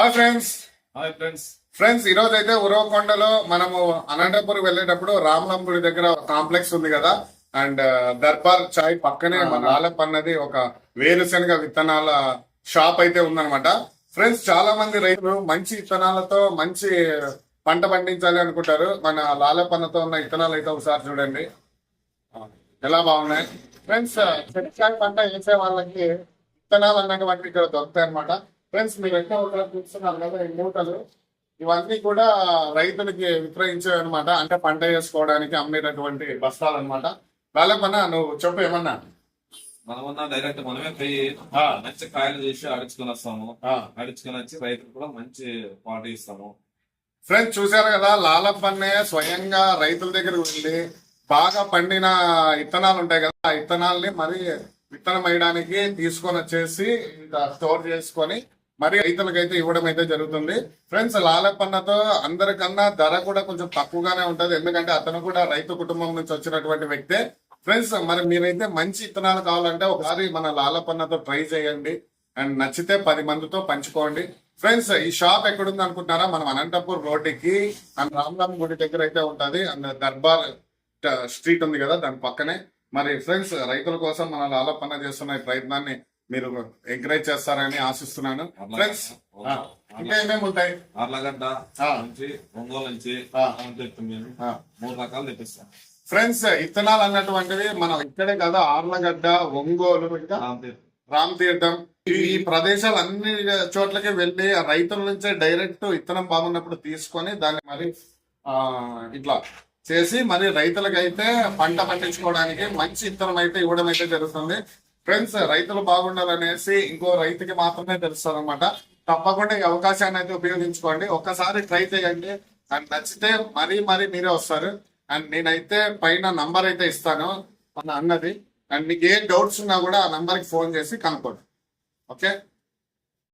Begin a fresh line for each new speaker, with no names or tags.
Hi friends
hi friends
friends ఈ రోజు అయితే ఉరవకొండలో మనము అనంతపురం వెళ్ళేటప్పుడు రామలం గుడి దగ్గర కాంప్లెక్స్ ఉంది కదా? అండ్ దర్బార్ చాయ్ పక్కనే మన ఆలప్ అన్నది ఒక వేరుశనగ విత్తనాల షాప్ అయితే ఉందన్నమాట. ఫ్రెండ్స్ చాలా మంది రైతులు మంచి విత్తనాలతో మంచి పంట పండించాలి అనుకుంటారు. మన లాలపన్నతో ఉన్న విత్తనాలు అయితే ఒకసారి చూడండి. ఎలా బాగున్నాయి? ఫ్రెండ్స్ చెట్టు పంట వేసే వాళ్ళకి విత్తనాలు అన్నటువంటి ఇక్కడ దొరుకుతాయి అనమాట ఫ్రెండ్స్ మీరు ఎక్కడ ఒకరు చూస్తున్నారు కదా ఈ మూటలు. ఇవన్నీ కూడా రైతులకి విక్రయించేవి అనమాట అంటే పంట వేసుకోవడానికి అమ్మేటటువంటి బస్తాలు అనమాట లాలపన్న నువ్వు చెప్పు ఏమన్నా?
మనమన్నా డైరెక్ట్ మనమే పోయి. మంచి కాయలు చేసి అడుచుకొని వస్తాము. అడుచుకొని వచ్చి రైతులు కూడా మంచి పాట ఇస్తాము.
ఫ్రెండ్స్ చూశారు కదా లాలపన్నే స్వయంగా రైతుల దగ్గరకు వెళ్ళి బాగా పండిన విత్తనాలు ఉంటాయి కదా ఆ విత్తనాల్ని మరి విత్తనం వేయడానికి తీసుకొని వచ్చేసి స్టోర్ చేసుకొని మరి రైతులకైతే ఇవ్వడం అయితే జరుగుతుంది. ఫ్రెండ్స్ లాలపన్నతో అందరికన్నా ధర కూడా కొంచెం తక్కువగానే ఉంటది. ఎందుకంటే అతను కూడా రైతు కుటుంబం నుంచి వచ్చినటువంటి వ్యక్తే. ఫ్రెండ్స్ మరి మీరైతే మంచి విత్తనాలు కావాలంటే ఒకసారి మన లాలపన్నతో ట్రై చేయండి. అండ్ నచ్చితే పది మందితో పంచుకోండి. ఫ్రెండ్స్ ఈ షాప్ ఎక్కడుంది అనుకుంటున్నారా? మనం అనంతపూర్ రోడ్డుకి అండ్ రామరామ్ గుడి దగ్గర అయితే ఉంటది. అండ్ దర్బార్ స్ట్రీట్ ఉంది కదా దాని పక్కనే. మరి ఫ్రెండ్స్ రైతుల కోసం మన లాలపన్న చేస్తున్న ఈ ప్రయత్నాన్ని మీరు ఎంకరేజ్ చేస్తారని ఆశిస్తున్నాను. ఫ్రెండ్స్ ఇంకా ఏమేమి ఉంటాయి?
అర్లగడ్డ. నుంచి ఒంగోలు నుంచి. మూడు రకాలు తెప్పిస్తాం.
ఫ్రెండ్స్ ఇత్తనాలు అన్నటువంటివి మనం ఇక్కడే కదా ఆర్లగడ్డ ఒంగోలు ఇంకా రామ్ తీర్థం. ఈ ప్రదేశాలు అన్ని చోట్లకి వెళ్ళి రైతుల నుంచే డైరెక్ట్ విత్తనం బాగున్నప్పుడు తీసుకొని దాన్ని మరి ఆ ఇట్లా చేసి మరి రైతులకైతే పంట పండించుకోవడానికి మంచి విత్తనం అయితే ఇవ్వడం అయితే జరుగుతుంది. ఫ్రెండ్స్ రైతులు బాగుండాలనేసి ఇంకో రైతుకి మాత్రమే తెలుస్తుంది అనమాట తప్పకుండా ఈ అవకాశాన్ని అయితే ఉపయోగించుకోండి. ఒక్కసారి ట్రై చేయండి. అండ్ నచ్చితే మరీ మరీ మీరే వస్తారు. అండ్ నేనైతే పైన నంబర్ అయితే ఇస్తాను. మన అన్నది. అండ్ మీకు ఏ డౌట్స్ ఉన్నా కూడా ఆ నంబర్కి ఫోన్ చేసి కనుక్కోండి. ఓకే